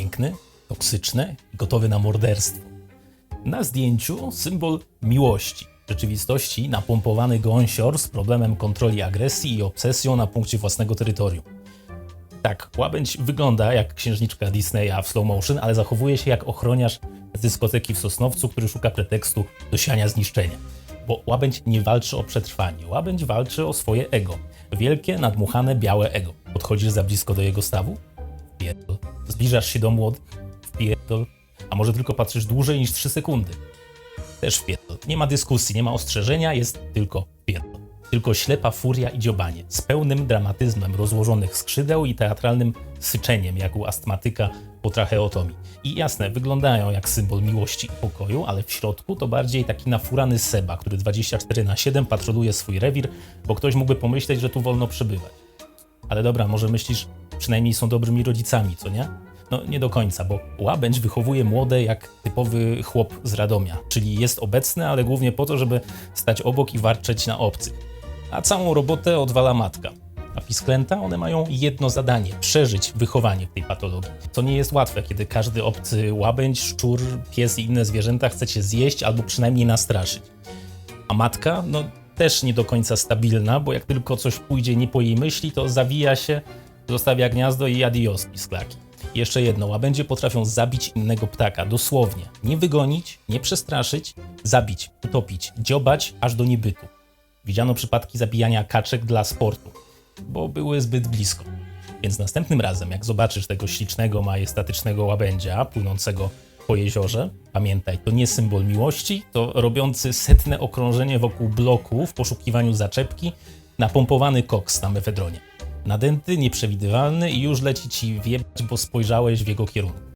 Piękny, toksyczny i gotowy na morderstwo. Na zdjęciu symbol miłości. W rzeczywistości napompowany gąsior z problemem kontroli agresji i obsesją na punkcie własnego terytorium. Tak, łabędź wygląda jak księżniczka Disneya w slow motion, ale zachowuje się jak ochroniarz z dyskoteki w Sosnowcu, który szuka pretekstu do siania zniszczenia. Bo łabędź nie walczy o przetrwanie, łabędź walczy o swoje ego. Wielkie, nadmuchane, białe ego. Podchodzisz za blisko do jego stawu? Wpierdol. Zbliżasz się do młodych? Wpierdol. A może tylko patrzysz dłużej niż 3 sekundy? Też wpierdol. Nie ma dyskusji, nie ma ostrzeżenia, jest tylko wpierdol. Tylko ślepa furia i dziobanie, z pełnym dramatyzmem rozłożonych skrzydeł i teatralnym syczeniem, jak u astmatyka po tracheotomii. I jasne, wyglądają jak symbol miłości i pokoju, ale w środku to bardziej taki nafurany Seba, który 24 na 7 patroluje swój rewir, bo ktoś mógłby pomyśleć, że tu wolno przebywać. Ale dobra, może myślisz, przynajmniej są dobrymi rodzicami, co nie? No nie do końca, bo łabędź wychowuje młode jak typowy chłop z Radomia, czyli jest obecny, ale głównie po to, żeby stać obok i warczeć na obcych. A całą robotę odwala matka. A pisklęta, one mają jedno zadanie przeżyć wychowanie w tej patologii. Co nie jest łatwe, kiedy każdy obcy łabędź, szczur, pies i inne zwierzęta chce cię zjeść albo przynajmniej nastraszyć. A matka, no też nie do końca stabilna, bo jak tylko coś pójdzie nie po jej myśli, to zawija się, zostawia gniazdo i adios pisklaki. Jeszcze jedno, łabędzie potrafią zabić innego ptaka, dosłownie. Nie wygonić, nie przestraszyć, zabić, utopić, dziobać aż do niebytu. Widziano przypadki zabijania kaczek dla sportu, bo były zbyt blisko. Więc następnym razem, jak zobaczysz tego ślicznego, majestatycznego łabędzia płynącego po jeziorze, pamiętaj, to nie symbol miłości, to robiący setne okrążenie wokół bloku w poszukiwaniu zaczepki, napompowany koks na mefedronie. Nadęty, nieprzewidywalny i już leci ci wiebać, bo spojrzałeś w jego kierunku.